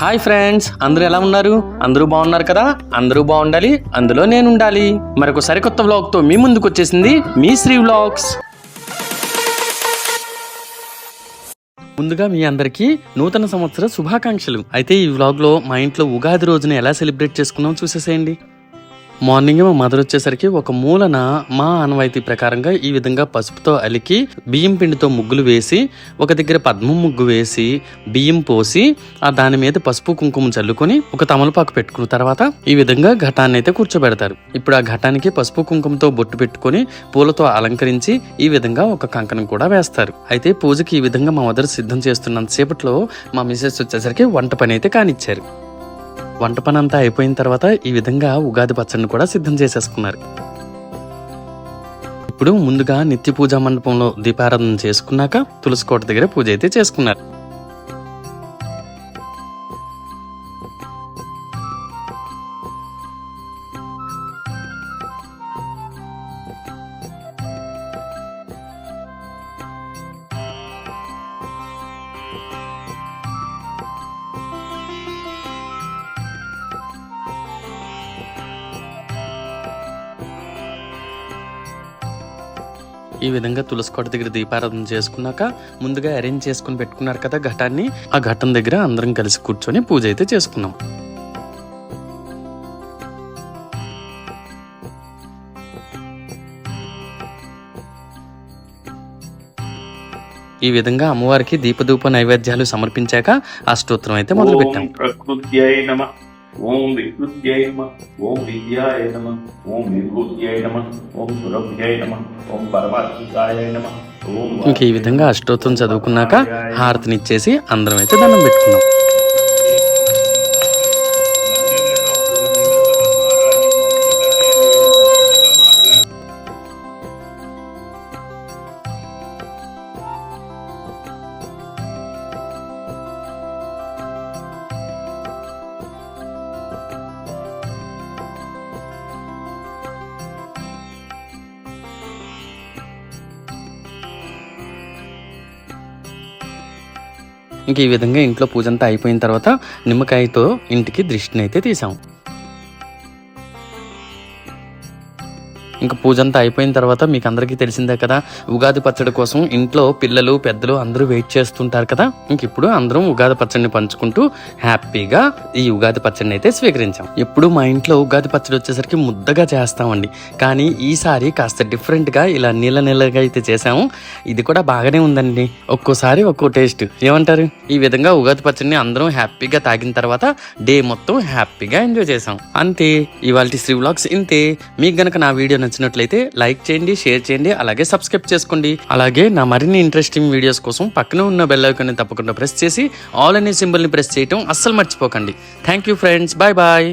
Hi friends అందరూ ఎలా ఉన్నారు? అందరూ బాగున్నారు కదా? అందరూ బాగుండాలి అందులో నేను ఉండాలి మరొక సరికొత్త వ్లాగ్తో మీ ముందుకు వచ్చేసింది మీ శ్రీ వ్లాగ్స్ ముందుగా మీ అందరికీ నూతన సంవత్సర శుభాకాంక్షలు. అయితే ఈ వ్లాగ్లో మా ఇంట్లో ఉగాది రోజున ఎలా సెలబ్రేట్ చేసుకున్నాం చూసేసేయండి. మార్నింగ్ మా మదర్ వచ్చేసరికి ఒక మూలన మా ఆనవాయితీ ప్రకారంగా ఈ విధంగా పసుపుతో అలికి బియ్యం పిండితో ముగ్గులు వేసి ఒక దగ్గర పద్మం ముగ్గు వేసి బియ్యం పోసి ఆ దాని మీద పసుపు కుంకుమ చల్లుకొని ఒక తమలపాకు పెట్టుకున్న తర్వాత ఈ విధంగా ఘటాన్ని అయితే కూర్చోబెడతారు. ఇప్పుడు ఆ ఘటానికి పసుపు కుంకుమతో బొట్టు పెట్టుకొని పూలతో అలంకరించి ఈ విధంగా ఒక కంకణం కూడా వేస్తారు. అయితే పూజకి ఈ విధంగా మా మదర్ సిద్ధం చేస్తున్నంత సేపట్లో మా మిసెస్ వచ్చేసరికి వంట పని అయితే కానిచ్చారు. వంట పని అంతా అయిపోయిన తర్వాత ఈ విధంగా ఉగాది పచ్చడిని కూడా సిద్ధం చేసేసుకున్నారు. ఇప్పుడు ముందుగా నిత్య పూజా మండపంలో దీపారాధన చేసుకున్నాక తులసి కోట దగ్గర పూజ అయితే చేసుకున్నారు. ఈ విధంగా తులసి కోట దగ్గర దీపారాధన చేసుకున్నాక ముందుగా అరేంజ్ చేసుకుని పెట్టుకున్నారు కదా ఘటాన్ని. ఆ ఘటం దగ్గర అందరం కలిసి కూర్చొని పూజ అయితే చేసుకున్నాం. ఈ విధంగా అమ్మవారికి దీపదూప నైవేద్యాలు సమర్పించాక అష్టోత్తరం అయితే మొదలు పెట్టాం ఓం ప్రకృత్యై నమ ఓం వికృత్యై నమ ఓం విద్యాయ నమ ఓం విభూత్యై నమ ఓం సురభ్యై నమ ఓం పరమాత్మికాయ నమ ఇంక ఈ విధంగా అష్టోత్తరం చదువుకున్నాక హారతినిచ్చేసి అందరం అయితే దండం పెట్టుకున్నాం. ఇంక ఈ విధంగా ఇంట్లో పూజ అంతా అయిపోయిన తర్వాత నిమ్మకాయతో ఇంటికి దృష్టిని అయితే తీసాం. ఇంకా పూజ అంతా అయిపోయిన తర్వాత మీకు అందరికీ తెలిసిందే కదా ఉగాది పచ్చడి కోసం ఇంట్లో పిల్లలు పెద్దలు అందరూ వెయిట్ చేస్తుంటారు కదా. ఇంక ఇప్పుడు అందరం ఉగాది పచ్చడిని పంచుకుంటూ హ్యాపీగా ఈ ఉగాది పచ్చడిని అయితే స్వీకరించాం. ఎప్పుడు మా ఇంట్లో ఉగాది పచ్చడి వచ్చేసరికి ముద్దగా చేస్తామండి. కానీ ఈసారి కాస్త డిఫరెంట్గా ఇలా నీళ్ళ నీళ్ళగా అయితే చేసాము ఇది కూడా బాగానే ఉందండి. ఒక్కోసారి ఒక్కో టేస్ట్. ఏమంటారు? ఈ విధంగా ఉగాది పచ్చడిని అందరం హ్యాపీగా తాగిన తర్వాత డే మొత్తం హ్యాపీగా ఎంజాయ్ చేసాం అంతే. ఇవాళ శ్రీ వ్లాగ్స్ ఇంతే. మీకు గనక నా వీడియో నచ్చినట్లయితే లైక్ చేయండి షేర్ చేయండి అలాగే సబ్స్క్రైబ్ చేసుకోండి. అలాగే నా మరిన్ని ఇంట్రెస్టింగ్ వీడియోస్ కోసం పక్కన ఉన్న బెల్ ఐకాన్ని తప్పకుండా ప్రెస్ చేసి ఆల్ అనే సింబల్ని ప్రెస్ చేయటం అస్సలు మర్చిపోకండి. Thank you friends bye bye